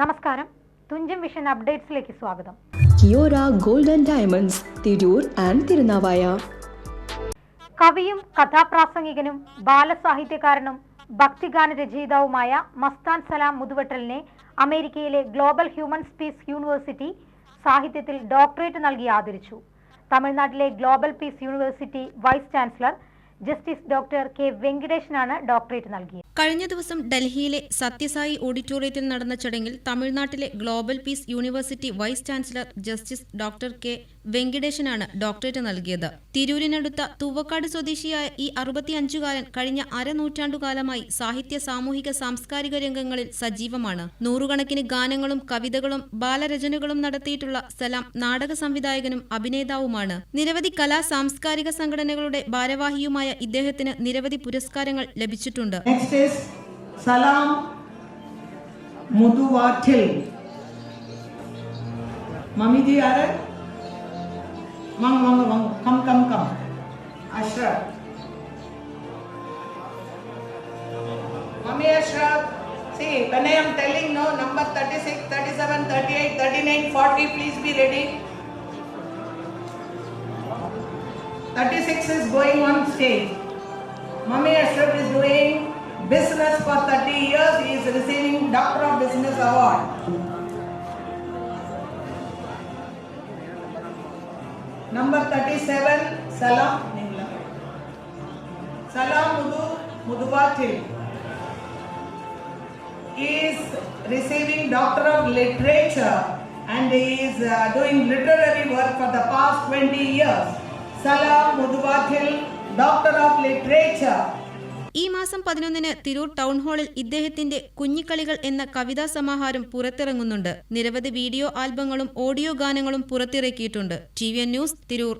നമസ്കാരം. തുഞ്ചൻ വിഷൻ അപ്ഡേറ്റ്സിലേക്ക് സ്വാഗതം. Kiyora golden diamonds Tirur and Thirunavaya. കവിയും കഥാപ്രാസംഗികനും ബാലസാഹിത്യകാരനും ഭക്തിഗാന രചയിതാവുമായ മസ്താൻ സലാം മുതുവെട്ടലിനെ അമേരിക്കയിലെ ഗ്ലോബൽ ഹ്യൂമൻ പീസ് യൂണിവേഴ്സിറ്റി സാഹിത്യത്തിൽ ഡോക്ടറേറ്റ് നൽകി ആദരിച്ചു. തമിഴ്നാട്ടിലെ global peace university vice chancellor justice doctor K വെങ്കടേഷനാണ് doctorate നൽകിയത്. കഴിഞ്ഞ ദിവസം ഡൽഹിയിലെ സത്യസായി ഓഡിറ്റോറിയത്തിൽ നടന്ന ചടങ്ങിൽ തമിഴ്നാട്ടിലെ global peace university vice chancellor justice doctor K വെങ്കടേഷനാണ് doctorate നൽകിയത്. തിരൂരിനടുത്ത തുവക്കാട് സ്വദേശിയായ ഈ അറുപത്തിയഞ്ചുകാരൻ കഴിഞ്ഞ അരനൂറ്റാണ്ടുകാലമായി സാഹിത്യ സാമൂഹിക സാംസ്കാരിക രംഗങ്ങളിൽ സജീവമാണ്. നൂറുകണക്കിന് ഗാനങ്ങളും കവിതകളും ബാലരചനകളും നടത്തിയിട്ടുള്ള സലാം നാടക സംവിധായകനും അഭിനേതാവുമാണ്. നിരവധി കലാ സാംസ്കാരിക സംഘടനകളുടെ ഭാരവാഹിയുമായ ഇദ്ദേഹത്തിന് നിരവധി പുരസ്കാരങ്ങൾ ലഭിച്ചിട്ടുണ്ട് see when i am telling no number 36 37 38 39 40 please be ready 36 is going on stage. Mummy Ashraf is doing business for 30 years. He is receiving Doctor of Business Award. Number 37, Salam. Salam Mudu Muduvatil. He is receiving Doctor of Literature and he is uh, doing literary work for the past 20 years. Muduvatil, doctor of literature. ഈ മാസം പതിനൊന്നിന് Tirur town ഹാളിൽ ഇദ്ദേഹത്തിന്റെ കുഞ്ഞിക്കളികൾ എന്ന കവിതാ സമാഹാരം പുറത്തിറങ്ങുന്നുണ്ട്. നിരവധി video ആൽബങ്ങളും audio ഗാനങ്ങളും പുറത്തിറക്കിയിട്ടുണ്ട്. T V N news Tirur.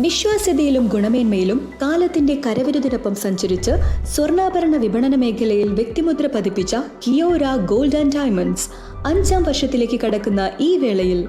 വിശ്വാസ്യതയിലും ഗുണമേന്മയിലും കാലത്തിന്റെ കരവിരുതിനൊപ്പം സഞ്ചരിച്ച് സ്വർണാഭരണ വിപണന മേഖലയിൽ വ്യക്തിമുദ്ര പതിപ്പിച്ച കിയോര ഗോൾഡ് ആൻഡ് ഡയമണ്ട്സ് അഞ്ചാം വർഷത്തിലേക്ക് കടക്കുന്ന ഈ വേളയിൽ